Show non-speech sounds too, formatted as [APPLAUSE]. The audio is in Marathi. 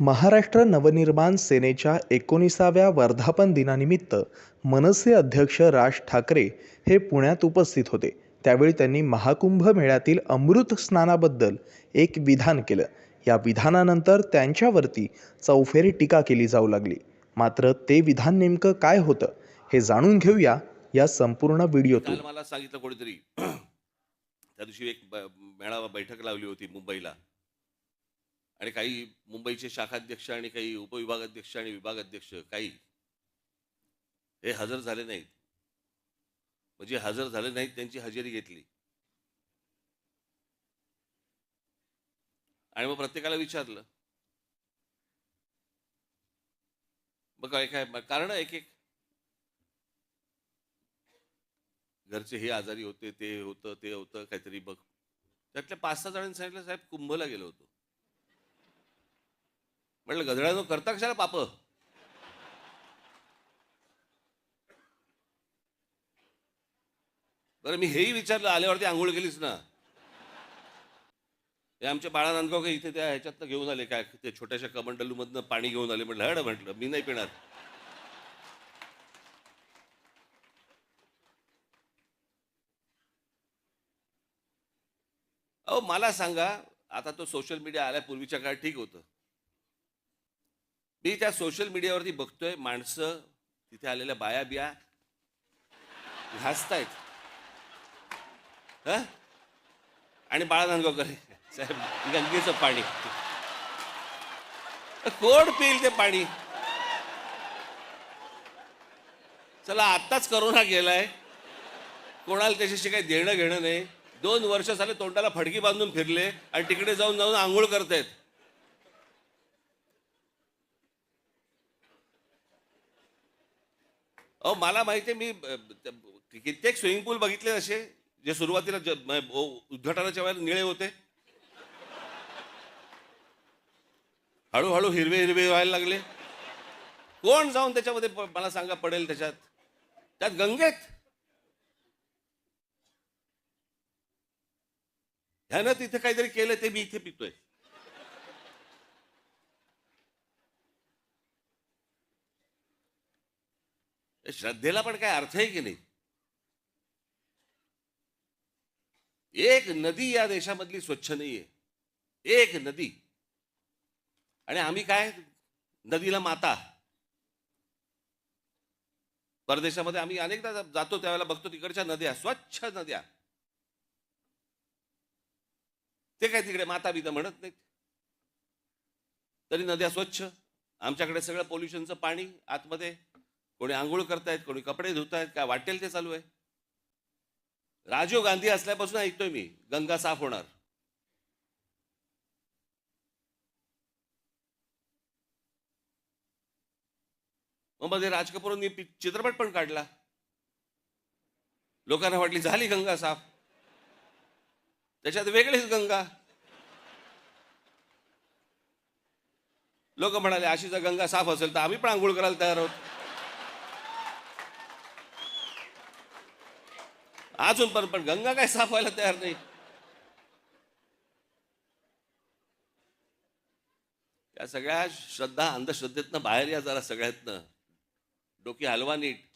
महाराष्ट्र नवनिर्माण सेनेच्या एकोणीसाव्या वर्धापन दिनानिमित्त मनसे अध्यक्ष राज ठाकरे हे पुण्यात उपस्थित होते. त्यावेळी त्यांनी महाकुंभ मेळ्यातील अमृत स्नानाबद्दल एक विधान केलं. या विधानानंतर त्यांच्यावरती चौफेरी टीका केली जाऊ लागली. मात्र ते विधान नेमकं काय होतं हे जाणून घेऊया या संपूर्ण व्हिडिओतून. मला सांगितलं कोणीतरी [CLEARS THROAT] त्या दिवशी एक मेळावा बैठक लावली होती मुंबईला. आणि काही मुंबईचे शाखाध्यक्ष आणि काही उपविभागाध्यक्ष आणि विभागाध्यक्ष काही. हे हजर झाले नाहीत. म्हणजे हजर झाले नाहीत त्यांची हजेरी घेतली. आणि मग प्रत्येकाला विचारलं. मग काय काय कारण एक एक. घरचे हे आजारी होते ते होतं ते होतं काहीतरी बघ. त्यातल्या पाच सहा जणांनी सांगितलं साहेब कुंभला गेलो होतो. म्हटलं गधड्यानो करता कशाला पाप? बरं मी हेही विचारलं आल्यावरती आंघोळ केलीच ना. हे आमच्या बाळा नांदगाव काही इथे त्या ह्याच्यातनं घेऊन आले काय ते छोट्याशा कमंडलूमधनं पाणी घेऊन आले म्हटलं हड म्हटलं मी नाही पिणार. अहो मला सांगा आता तो सोशल मीडिया आल्या पूर्वीच्या काळात ठीक होतं. मी त्या सोशल मीडियावरती बघतोय माणसं तिथे आलेल्या बाया बिया घासतायत. हं? आणि बाळा नांदगावकर साहेब गंगेचं पाणी. कोण पिईल ते पाणी? चला आत्ताच करोना गेलाय. कोणाला त्याच्याशी काही देणं घेणं नाही. दोन वर्ष झाले तोंडाला फडकी बांधून फिरले आणि तिकडे जाऊन जाऊन आंघोळ करतायत. अहो मला माहिती आहे मी कित्येक स्विमिंग पूल बघितले असे जे सुरुवातीला ज- म- ओ- उद्घाटनाच्या वेळेला निळे होते. हळूहळू हिरवे हिरवे व्हायला लागले. कोण जाऊन त्याच्यामध्ये प- मला सांगा पडेल त्याच्यात? त्यात गंगेत ह्यानं तिथे काहीतरी केलं ते मी इथे पितोय. श्रद्धेला पण काय अर्थ आहे की नाही? एक नदी या देशामधली स्वच्छ नाहीये. एक नदी. आणि आम्ही काय? नदीला माता. परदेशामध्ये आम्ही अनेकदा जातो त्यावेळेला बघतो तिकडच्या नद्या स्वच्छ नद्या. ते काय तिकडे माता बिता म्हणत नाहीत. तरी नद्या स्वच्छ. आमच्याकडे सगळं पोल्युशनचं पाणी आतमध्ये. कोणी आंघोळ करतायत कोणी कपडे धुतायत काय वाटेल ते चालू आहे. राजीव गांधी असल्यापासून ऐकतोय मी गंगा साफ होणार. मग मध्ये राज कपूरांनी चित्रपट पण काढला. लोकांना वाटली झाली गंगा साफ. त्याच्यात वेगळीच गंगा. लोक म्हणाले अशी जर गंगा साफ असेल तर आम्ही पण आंघोळ करायला तयार आहोत. अजून पण पण गंगा काय साफ व्हायला तयार नाही. या सगळ्या श्रद्धा अंधश्रद्धेतनं बाहेर या जरा सगळ्यातनं. डोकी हलवा नीट.